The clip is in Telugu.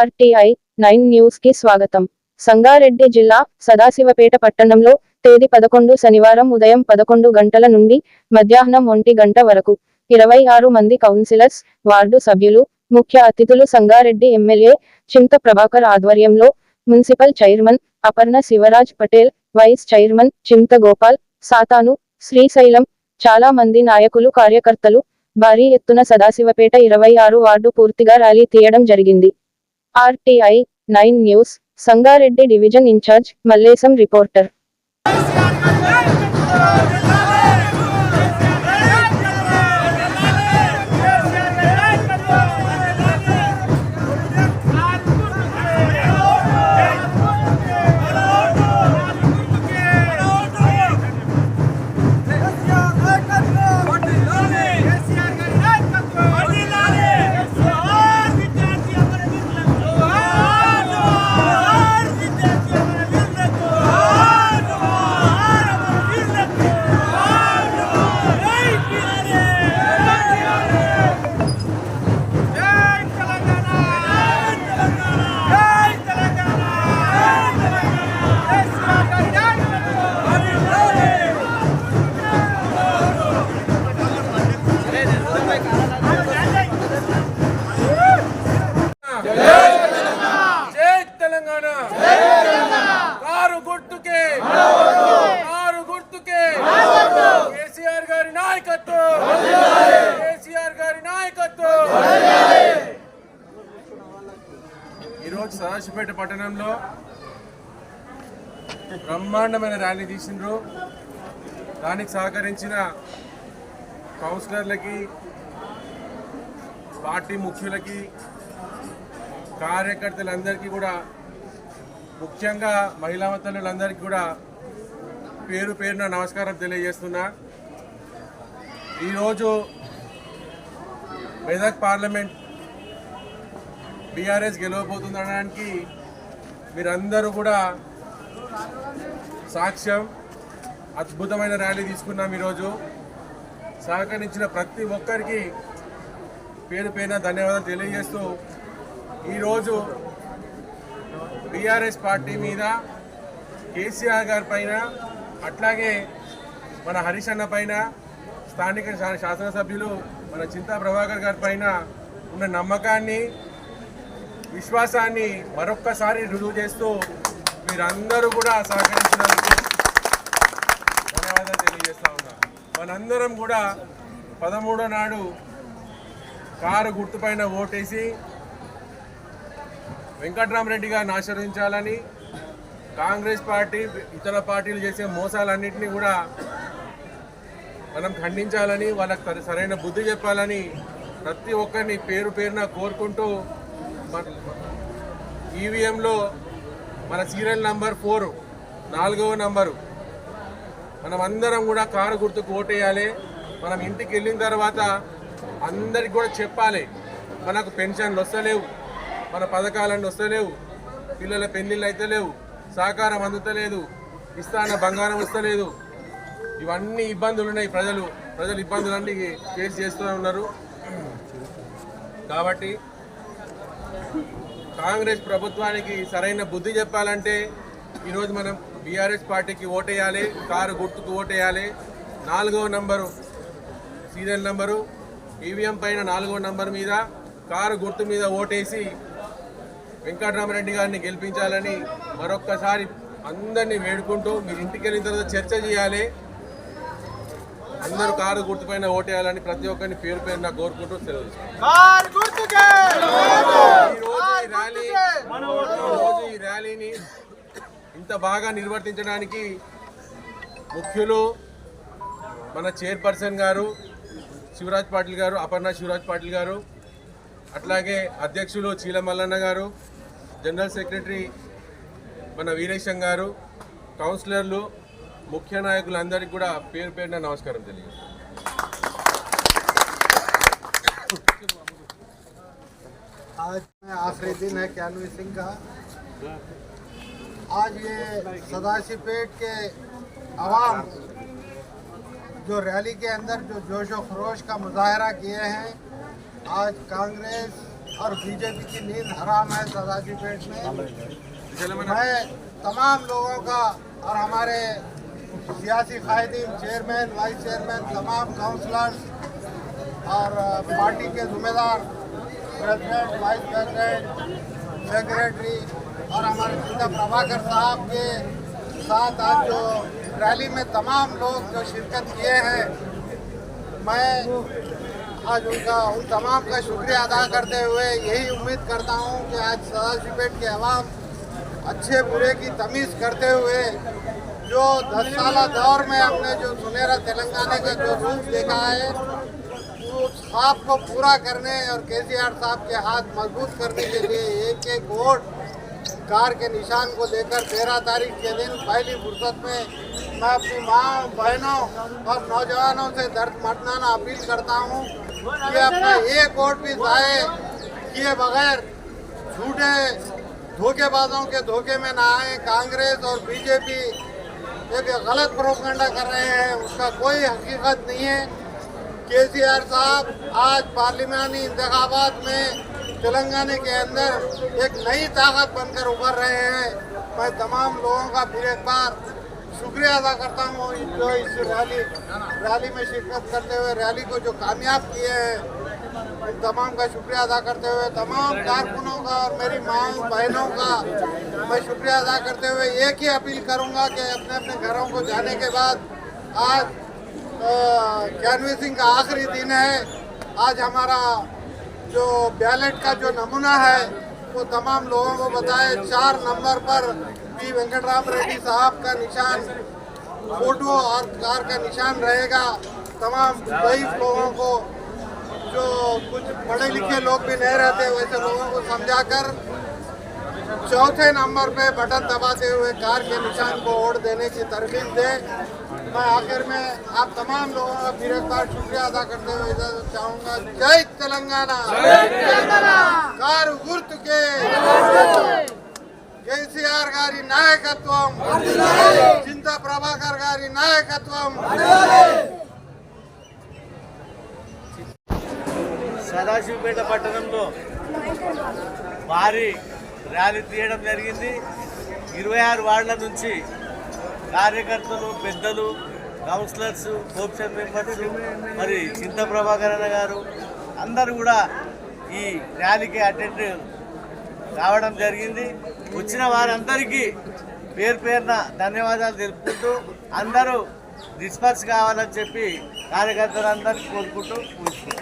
ఆర్టీఐ నైన్ న్యూస్కి స్వాగతం. సంగారెడ్డి జిల్లా సదాశివపేట పట్టణంలో తేదీ పదకొండు శనివారం ఉదయం పదకొండు గంటల నుండి మధ్యాహ్నం ఒంటి గంట వరకు ఇరవై ఆరు మంది కౌన్సిలర్స్ వార్డు సభ్యులు ముఖ్య అతిథులు సంగారెడ్డి ఎమ్మెల్యే చింత ప్రభాకర్ ఆధ్వర్యంలో municipal chairman Aparna Sivaraj Patel vice chairman Chinta Gopal సాతాను శ్రీశైలం చాలా మంది నాయకులు కార్యకర్తలు భారీ ఎత్తున సదాశివపేట ఇరవై ఆరు వార్డు పూర్తిగా ర్యాలీ తీయడం జరిగింది. RTI nine news Sangareddy division incharge Mallesham reporter. ఈరోజు పట్టణంలో బ్రహ్మాండమైన ర్యాలీ తీసినారు దానికి సహకరించిన కౌన్సిలర్లకి పార్టీ ముఖ్యులకి కార్యకర్తలందరికీ కూడా ముఖ్యంగా మహిళా తల్లులందరికీ కూడా పేరు పేరున నమస్కారం తెలియజేస్తున్నా. ఈరోజు మెదక్ పార్లమెంట్ బీఆర్ఎస్ గెలవబోతుందనడానికి మీరందరూ కూడా సాక్ష్యం అద్భుతమైన ర్యాలీ తీసుకున్నాం ఈరోజు. సహకరించిన ప్రతి ఒక్కరికి పేరు పైన ధన్యవాదాలు తెలియజేస్తూ ఈరోజు బీఆర్ఎస్ పార్టీ మీద కేసీఆర్ గారి పైన అట్లాగే మన హరీష్ అన్న పైన స్థానిక శాసనసభ్యులు మన చింతా ప్రభాకర్ గారి పైన ఉన్న నమ్మకాన్ని విశ్వాసాన్ని మరొక్కసారి రుజువు చేస్తూ మీరందరూ కూడా సహకరించినందుకు ధన్యవాదాలు తెలియజేస్తా ఉన్నా. మనందరం కూడా పదమూడో నాడు కారు గుర్తుపైన ఓటేసి వెంకట్రామరెడ్డి గారిని ఆశీర్వదించాలని కాంగ్రెస్ పార్టీ ఇతర పార్టీలు చేసే మోసాలన్నింటినీ కూడా మనం ఖండించాలని వాళ్ళకి సరి- సరైన బుద్ధి చెప్పాలని ప్రతి ఒక్కరిని పేరు పేరున కోరుకుంటూ ఈవీఎంలో మన సీరియల్ నంబర్ ఫోర్ నాలుగవ నంబరు. మనం అందరం కూడా కారు గుర్తుకు ఓటేయాలి. మనం ఇంటికి వెళ్ళిన తర్వాత అందరికి కూడా చెప్పాలి. మనకు పెన్షన్లు వస్తలేవు మన పథకాలన్నీ వస్తలేవు పిల్లల పెళ్ళిళ్ళు అయితే లేవు సహకారం అందుతలేదు ఇస్తాన బంగారం వస్తలేదు. ఇవన్నీ ఇబ్బందులు ఉన్నాయి ప్రజలు. ప్రజలు ఇబ్బందులన్నీ ఫేస్ చేస్తూనే ఉన్నారు. కాబట్టి కాంగ్రెస్ ప్రభుత్వానికి సరైన బుద్ధి చెప్పాలంటే ఈరోజు మనం బీఆర్ఎస్ పార్టీకి ఓటేయాలి కారు గుర్తుకు ఓటేయాలి. నాలుగవ నంబరు సీరియల్ నంబరు ఈవీఎం పైన నాలుగవ నంబర్ మీద కారు గుర్తు మీద ఓటేసి వెంకటరామరెడ్డి గారిని గెలిపించాలని మరొక్కసారి అందరినీ వేడుకుంటూ మీరు ఇంటికి వెళ్ళిన తర్వాత చర్చ చేయాలి. అందరూ కారు గుర్తుపైన ఓటేయాలని ప్రతి ఒక్కరిని పేరు పేరు నాకు కోరుకుంటూ సెలవు ఈరోజు ఈ ర్యాలీ ఈ ర్యాలీని ఇంత బాగా నిర్వర్తించడానికి ముఖ్యులు మన చైర్పర్సన్ గారు శివరాజ్ పాటిల్ గారు అపర్ణ శివరాజ్ పాటిల్ గారు అట్లాగే అధ్యక్షులు చీల మల్లన్న గారు జనరల్ సెక్రటరీ మన వీరేశం గారు కౌన్సిలర్లు ముఖ్య నాయకులందరికీ కూడా పేరు పేరున నమస్కారం آج میں آخری دن ہے کیانوی سنگھ کا۔ آج یہ سداسی پیٹ کے عوام جو ریلی کے اندر جو جوش و خروش کا مظاہرہ کیے ہیں، آج کانگریس اور بی جے پی کی نیند حرام ہے سداسی پیٹ میں۔ میں تمام لوگوں کا اور ہمارے سیاسی قائدین، چیئرمین، وائس چیئرمین، تمام کاؤنسلرز اور پارٹی کے ذمہ دار پریزیڈنٹ وائس پریزیڈنٹ سیکریٹری اور ہمارے سیدھا پربھاکر صاحب کے ساتھ آج جو ریلی میں تمام لوگ جو شرکت کیے ہیں، میں آج ان کا، ان تمام کا شکریہ ادا کرتے ہوئے یہی امید کرتا ہوں کہ آج سداشی پیٹ کے عوام اچھے برے کی تمیز کرتے ہوئے جو دس سالہ دور میں ہم نے جو سنہرا تلنگانہ کا جو روپ دیکھا ہے آپ کو پورا کرنے اور کے سی آر صاحب کے ہاتھ مضبوط کرنے کے لیے ایک ایک ووٹ کار کے نشان کو لے کر تیرہ تاریخ کے دن پہلی فرصت میں میں اپنی ماں بہنوں اور نوجوانوں سے درد مٹنانا اپیل کرتا ہوں کہ اپنا ایک ووٹ بھی ضائع کیے بغیر جھوٹے دھوکے بازوں کے دھوکے میں نہ آئیں۔ کانگریس اور بی جے پی ایک غلط پروپگنڈا کر رہے ہیں اس کا کوئی حقیقت نہیں ہے۔ کیسیار صاحب، آج پارلیمانی انتخابات میں چلنگانے کے اندر ایک نئی طاقت بن کر ابھر رہے ہیں۔ میں تمام لوگوں کا پھر ایک بار شکریہ ادا کرتا ہوں جو اس ریلی ریلی میں شرکت کرتے ہوئے، ریلی کو جو کامیاب کیے ہیں، ان تمام کا شکریہ ادا کرتے ہوئے، تمام کارکنوں کا اور میری ماؤں بہنوں کا میں شکریہ ادا کرتے ہوئے ایک ہی اپیل کروں گا کہ اپنے اپنے گھروں کو جانے کے بعد آج کینویسنگ کا آخری دن ہے۔ آج ہمارا جو بیلٹ کا جو نمونہ ہے، وہ تمام لوگوں کو بتائے، چار نمبر پر بی وینکٹ رام ریڈی صاحب کا نشان، فوٹو اور کار کا نشان رہے گا۔ تمام بائیس لوگوں کو، جو کچھ پڑھے لکھے لوگ بھی نہیں رہتے، ویسے لوگوں کو سمجھا کر چوتھے نمبر پہ بٹن دباتے ہوئے کار کے نشان کو اوڑ دینے کی ترغیب دے۔ मैं आखिर में आप तमाम लोगों का फिर एक बार शुक्रिया अदा करते हुए इजाजत चाहूंगा जय तेलंगाना కారు గుర్తుకే కేసీఆర్ గారి నాయకత్వం చింత ప్రభాకర్ గారి నాయకత్వం సదాశివపేట పట్టణంలో భారీ ర్యాలీ తీయడం జరిగింది ఇరవై ఆరు వార్డుల నుంచి కార్యకర్తలు పెద్దలు కౌన్సిలర్స్ కోప్షన్ మెంబర్స్ మరి చింత ప్రభాకరణ గారు అందరూ కూడా ఈ ర్యాలీకి అటెండ్ రావడం జరిగింది. వచ్చిన వారందరికీ పేరు పేరున ధన్యవాదాలు తెలుపుకుంటూ అందరూ డిస్పర్స్ కావాలని చెప్పి కార్యకర్తలందరికీ కోరుకుంటూ కూర్చుంటారు